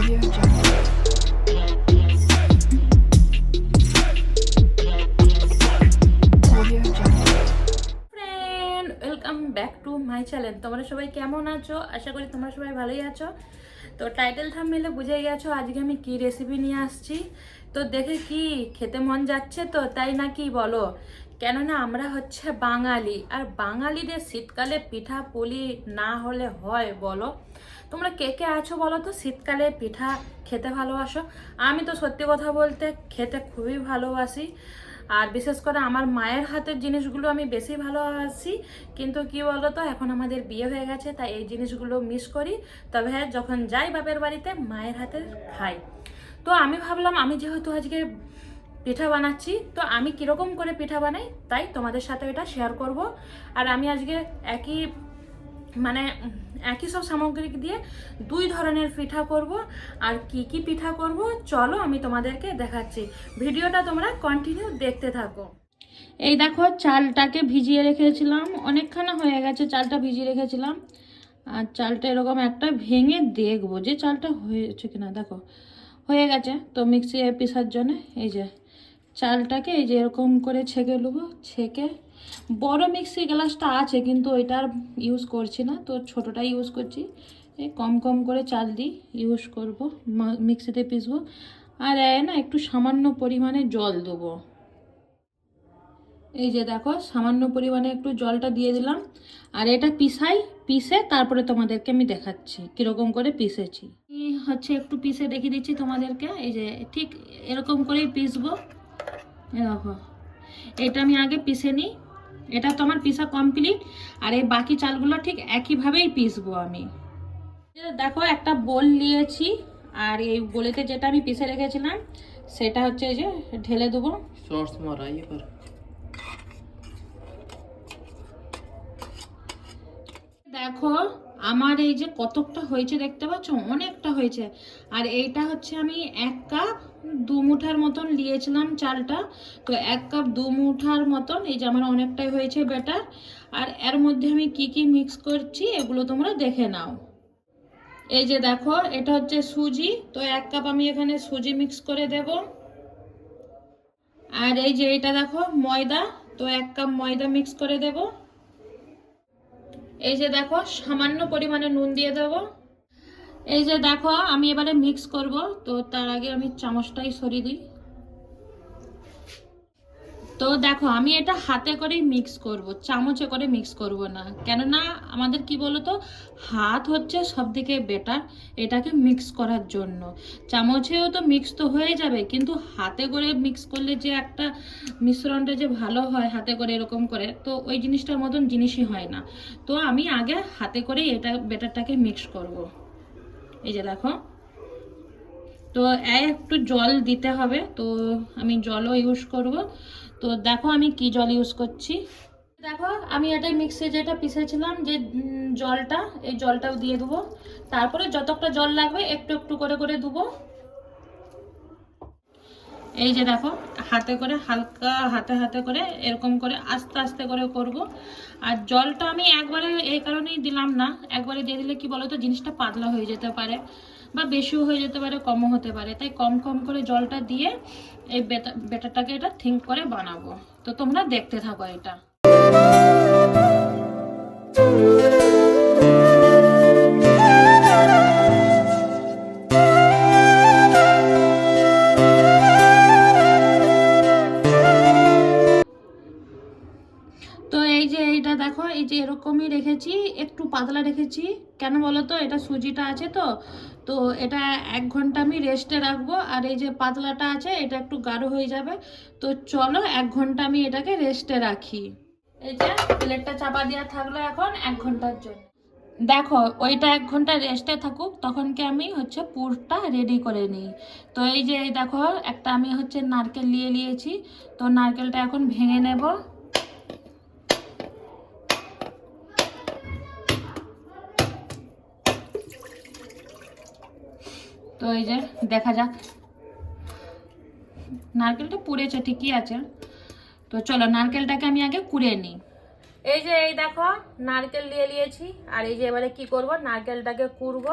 Audio back to my channel তোমরা সবাই কেমন আছো? আশা করি তোমরা সবাই ভালোই আছো। তো টাইটেল থামমেলে বুঝে গেছো, আজকে আমি কি রেসিপি নিয়ে আসছি। তো দেখে কি খেতে মন যাচ্ছে তো, তাই না কি বলো? কেননা আমরা হচ্ছে বাঙালি, আর বাঙালিদের শীতকালে পিঠা পুলি না হলে হয় বলো? তোমরা কে কে আছো বলো তো? শীতকালে পিঠা খেতে ভালোবাসো? আমি তো সত্যি কথা বলতে খেতে খুবই ভালোবাসি। আর বিশেষ করে আমার মায়ের হাতের জিনিসগুলো আমি বেশি ভালোবাসি। কিন্তু কি বলতো এখন আমাদের বিয়ে হয়ে গেছে, তাই এই জিনিসগুলো মিস করি। তবে হ্যাঁ যখন যাই বাপের বাড়িতে, মায়ের হাতের খাই। তো আমি ভাবলাম, আমি যেহেতু আজকে পিঠা বানাচ্ছি। তো আমি কীরকম করে পিঠা বানাই, তাই তোমাদের সাথে এটা শেয়ার করব। আর আমি আজকে একই মানে একই সব সামগ্রী দিয়ে দুই ধরনের পিঠা করব। আর কি কি পিঠা করব, চলো আমি তোমাদেরকে দেখাচ্ছি। ভিডিওটা তোমরা কন্টিনিউ দেখতে থাকো। এই দেখো, চালটাকে ভিজিয়ে রেখেছিলাম। অনেকখানা হয়ে গেছে চালটা ভিজিয়ে রেখেছিলাম। আর চালটা এরকম একটা ভেঙে দেখব যে চালটা হয়েছে কিনা। দেখো, হয়ে গেছে। তো মিক্সি পিসার জন্য, এই যে চালটাকে এই যে এরকম করে ছেঁকে নেব, ছেঁকে। বড় মিক্সি গ্লাসটা আছে, কিন্তু ওইটার ইউজ করছি না। তো ছোটোটাই ইউজ করছি। এই কম কম করে চাল দিই ইউজ করব মিক্সিতে পিসবো আর এ না একটু সামান্য পরিমাণে জল দেবো। এই যে দেখো, সামান্য পরিমাণে একটু জলটা দিয়ে দিলাম। আর এটা পিসাই পিসে তারপরে তোমাদেরকে আমি দেখাচ্ছি, কীরকম করে পিসেছি হচ্ছে একটু পিসে দেখিয়ে দিচ্ছি তোমাদেরকে। এই যে ঠিক এরকম করেই পিসবো দেখো। এটা আমি আগে পিষে নিই। এটা তো আমার পিসা কমপ্লিট আর এই বাকি চালগুলো ঠিক একইভাবেই পিসবো আমি। দেখো একটা বোল নিয়েছি। আর এই বোলেতে যেটা আমি পিসে রেখেছিলাম সেটা হচ্ছে যে ঢেলে দেবো। সস মারাই এবার দেখো আমার এই যে কতকটা হয়েছে দেখতে পাচ্ছ? অনেকটা হয়েছে। আর এইটা হচ্ছে আমি এক কাপ দু মুঠার মতন নিয়েছিলাম চালটা। তো এক কাপ দু মুঠার মতন, এই যে আমার অনেকটাই হয়েছে বেটার আর এর মধ্যে আমি কি কি মিক্স করছি, এগুলো তোমরা দেখে নাও। এই যে দেখো, এটা হচ্ছে সুজি। তো এক কাপ আমি এখানে সুজি মিক্স করে দেব। আর এই যে এটা দেখো, ময়দা। তো এক কাপ ময়দা মিক্স করে দেবো। এই যে দেখো, সামান্য পরিমাণে নুন দিয়ে দেবো। এই যে দেখো, আমি এবারে মিক্স করব। তো তার আগে আমি চামচটাই সরিয়ে দিই। তো দেখো, আমি এটা হাতে করেই মিক্স করব, চামচে করে মিক্স করব না। কেননা আমাদের কি বলতো, হাত হচ্ছে সব থেকে বেটার এটাকে মিক্স করার জন্য। চামচেও তো মিক্স তো হয়ে যাবে, কিন্তু হাতে করে মিক্স করলে যে একটা মিশ্রণটা যে ভালো হয়, হাতে করে এরকম করে, তো ওই জিনিসটার মতন জিনিসই হয় না। তো আমি আগে হাতে করেই এটা বেটারটাকে মিক্স করব। এই যে দেখো। তো একটু জল দিতে হবে, তো আমি জলও ইউজ করব। তো দেখো আমি কি জল ইউজ করছি। দেখো আমি এটাই মিক্সে যেটা পিসেছিলাম যে জলটা, এই জলটাও দিয়ে দেবো। তারপরে যতটা জল লাগবে একটু একটু করে করে দেবো। এই যে দেখো, হাতে করে হালকা হাতে হাতে করে এরকম করে আস্তে আস্তে করে করব। আর জলটা আমি একবারে এই কারণেই দিলাম না, একবারে দিয়ে দিলে কি বলতো, জিনিসটা পাতলা হয়ে যেতে পারে বা বেশিও হয়ে যেতে পারে, কমও হতে পারে। তাই কম কম করে জলটা দিয়ে এই বেটা বেটারটাকে এটা থিঙ্ক করে বানাবো। তো তোমরা দেখতে থাকো এটা। পাতলা রেখেছি। কেন বলো তো এটা সুজিটা আছে তো। তো এটা এক ঘণ্টা আমি রেস্টে রাখব। আর এই যে পাতলাটা আছে, এটা একটু গাঢ় হয়ে যাবে। তো চলো এক ঘণ্টা আমি এটাকে রেস্টে রাখি। এই যে প্লেটটা চাপা দেওয়া থাকল এখন এক ঘণ্টার জন্য। দেখো, ওইটা এক ঘণ্টা রেস্টে থাকুক তখনকে আমি হচ্ছে পুরটা রেডি করে নিই। তো এই যে দেখো, একটা আমি হচ্ছে নারকেল নিয়ে নিয়েছি। তো নারকেলটা এখন ভেঙে নেব। তো এই যে, দেখা যাক। নারকেলটা পুড়েছে, ঠিকই আছে। তো চলো, নারকেলটাকে আমি আগে কুড়ে নিই। এই যে, এই দেখো, নারকেল দিয়ে নিয়েছি আর এই যে, এবারে কি করব? নারকেলটাকে কুড়বো।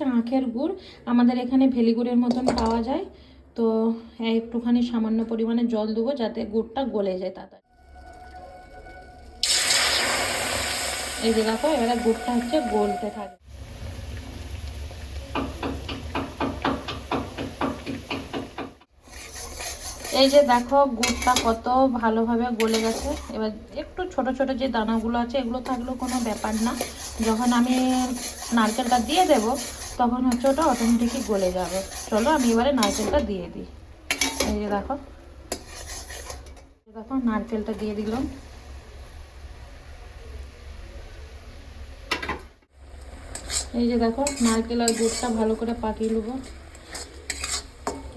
হচ্ছে আখের গুড়। আমাদের এখানে ভেলি গুড়ের মতন পাওয়া যায়। তো একটুখানি সামান্য পরিমাণে জল দেবো যাতে গুড়টা গলে যায় তাড়াতাড়ি। এই যে দেখো, এবারে গুড়টা হচ্ছে গলতে থাকে। এই যে দেখো গুড়টা কত ভালোভাবে গলে গেছে। এবার একটু ছোট ছোট যে দানাগুলো আছে, এগুলো থাকলেও কোনো ব্যাপার না। যখন আমি নারকেলটা দিয়ে দেব, তখন হচ্ছে ওটা অটোমেটিকই গলে যাবে। চলো আমি এবারে নারকেলটা দিয়ে দিই। এই যে দেখো। দেখো, নারকেলটা দিয়ে দিলাম। এই যে দেখো, নারকেল আর গুড়টা ভালো করে পাকিয়ে নেব।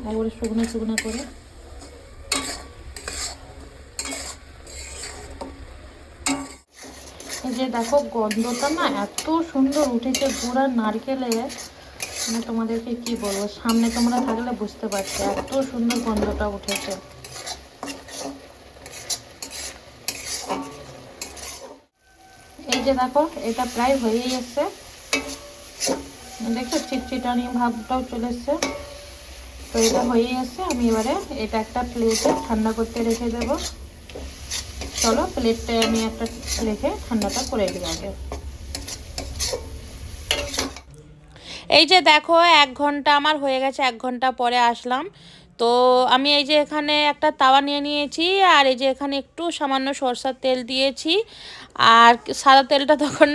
একবারে শুকনো শুকনো করে। যে দেখো গন্ধটা না এত সুন্দর উঠেছে গুড় আর নারকেলে। মানে তোমাদেরকে কি বলব? সামনে তোমরা থাকলে বুঝতে পারছ এত সুন্দর গন্ধটা উঠেছে। এই যে দেখো, এটা প্রায় হয়েই এসছে। দেখো চিটচিটানি ভাবটাও চলে এসছে। তো এটা হয়েই এসছে, আমি এবারে এটা একটা প্লেটে ঠান্ডা করতে রেখে দেবো। চলো প্লেটটায় আমি একটা রেখে ঠান্ডাটা করে দিই আগে। এই যে দেখো, এক ঘণ্টা আমার হয়ে গেছে, এক ঘণ্টা পরে আসলাম। তো আমি এই যে এখানে একটা তাওয়া নিয়ে নিয়েছি, আর এই যে এখানে একটু সামান্য সরষার তেল দিয়েছি। আর সাদা তেলটা তখন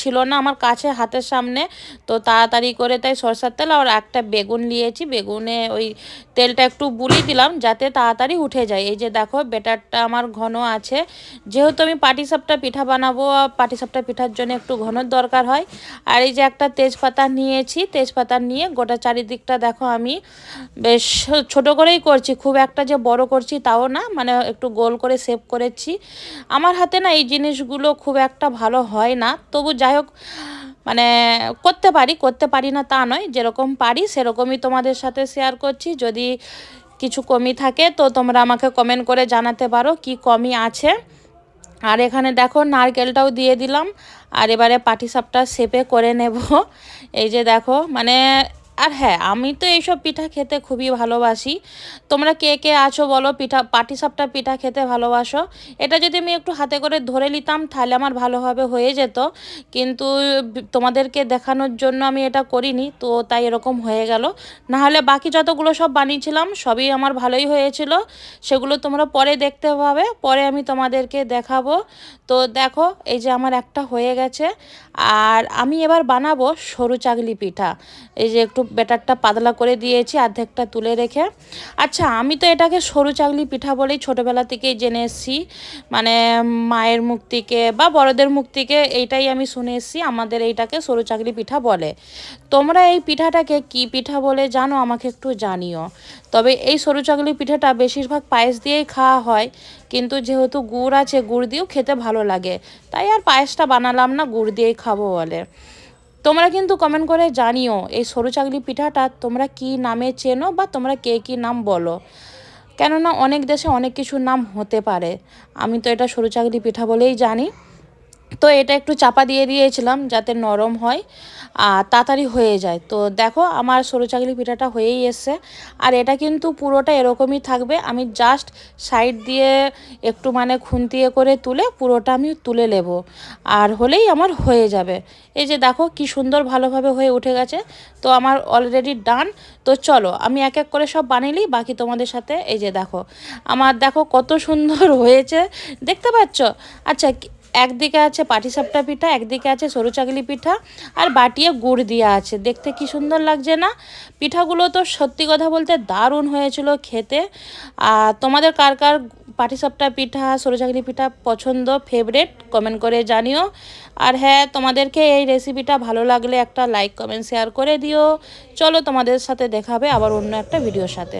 ছিল না আমার কাছে, হাতের সামনে। তো তাড়াতাড়ি করে তাই সরষার তেল আর একটা বেগুন নিয়েছি। বেগুনে ওই তেলটা একটু বুলি দিলাম যাতে তাড়াতাড়ি উঠে যায়। এই যে দেখো বেটারটা আমার ঘন আছে। যেহেতু আমি পাটিসাপটা পিঠা বানাবো পাটিসাপটা পিঠার জন্য একটু ঘনর দরকার হয়। আর এই যে একটা তেজপাতা নিয়েছি, তেজপাতা নিয়ে গোটা চারিদিকটা দেখো আমি বেশ ছোট করেই করছি। খুব একটা যে বড় করছি তাও না মানে একটু গোল করে সেভ করেছি। আমার হাতে না এই জিনিসগুলো খুব একটা ভালো হয় না। তবু যাই হোক মানে করতে পারি করতে পারি না তা নয়, যেরকম পারি সেরকমই তোমাদের সাথে শেয়ার করছি। যদি কিছু কমি থাকে তো তোমরা আমাকে কমেন্ট করে জানাতে পারো কি কমি আছে। আর এখানে দেখো নারকেলটাও দিয়ে দিলাম, আর এবারে পাটিসাপটা শেপে করে নেব। এই যে দেখো মানে আর হ্যাঁ আমি তো এইসব পিঠা খেতে খুবই ভালোবাসি। তোমরা কে কে আছো বলো, পিঠা পাটিসাপটা পিঠা খেতে ভালোবাসো? এটা যদি আমি একটু হাতে করে ধরে নিতাম, তাহলে আমার ভালোভাবে হয়ে যেত। কিন্তু তোমাদেরকে দেখানোর জন্য আমি এটা করিনি, তো তাই এরকম হয়ে গেল। নাহলে বাকি যতগুলো সব বানিয়েছিলাম, সবই আমার ভালোই হয়েছিল। সেগুলো তোমরা পরে দেখতে পাবে, পরে আমি তোমাদেরকে দেখাবো। তো দেখো, এই যে আমার একটা হয়ে গেছে। আর আমি এবার বানাবো সরু চাগলি পিঠা। এই যে একটু ব্যাটারটা পাতলা করে দিয়েছি, অর্ধেকটা তুলে রেখে। আচ্ছা আমি তো এটাকে সরু চাগলি পিঠা বলেই ছোটোবেলা থেকেই জেনে এসেছি। মানে মায়ের মুখ থেকে বা বড়দের মুখ থেকে এইটাই আমি শুনে এসেছি, আমাদের এইটাকে সরু চাগলি পিঠা বলে। তোমরা এই পিঠাটাকে কি পিঠা বলে জানো? আমাকে একটু জানিও। তবে এই সরু চাগলি পিঠাটা বেশিরভাগ পায়েস দিয়েই খাওয়া হয়, কিন্তু যেহেতু গুড় আছে, গুড় দিয়েও খেতে ভালো লাগে। তাই আর পায়েসটা বানালাম না, গুড় দিয়েই খাব বলে। তোমরা কিন্তু কমেন্ট করে জানিও, এই সরু চাকলি পিঠাটা তোমরা কি নামে চেনো বা তোমরা কে কী নাম বলো। কেননা অনেক দেশে অনেক কিছু নাম হতে পারে। আমি তো এটা সরু চাকলি পিঠা বলেই জানি। তো এটা একটু চাপা দিয়ে দিয়েছিলাম যাতে নরম হয়, আর তাড়াতাড়ি হয়ে যায়। তো দেখো আমার সরু চাকলি পিঠাটা হয়েই এসছে, আর এটা কিন্তু পুরোটা এরকমই থাকবে। আমি জাস্ট সাইড দিয়ে একটু মানে খুন্তিয়ে করে তুলে পুরোটা আমি তুলে নেব, আর হলেই আমার হয়ে যাবে। এই যে দেখো কি সুন্দর ভালোভাবে হয়ে উঠে গেছে, তো আমার অলরেডি ডান তো চলো আমি এক এক করে সব বানিয়েই বাকি তোমাদের সাথে এই যে দেখো। আমার দেখো কত সুন্দর হয়েছে, দেখতে পাচ্ছ? আচ্ছা একদিকে আছে পাটিসাপটা পিঠা, একদিকে আছে সরু চাগলি পিঠা, আর বাটিয়ে গুড় দেওয়া আছে। দেখতে কি সুন্দর লাগছে না? পিঠাগুলো তো সত্যি কথা বলতে দারুণ হয়েছিল খেতে। আর তোমাদের কার কার পাটিসাপটা পিঠা সরু চাগলি পিঠা পছন্দ ফেভারেট কমেন্ট করে জানিও। আর হ্যাঁ তোমাদেরকে এই রেসিপিটা ভালো লাগলে একটা লাইক কমেন্ট শেয়ার করে দিও। চলো তোমাদের সাথে দেখাবে আবার অন্য একটা ভিডিওর সাথে।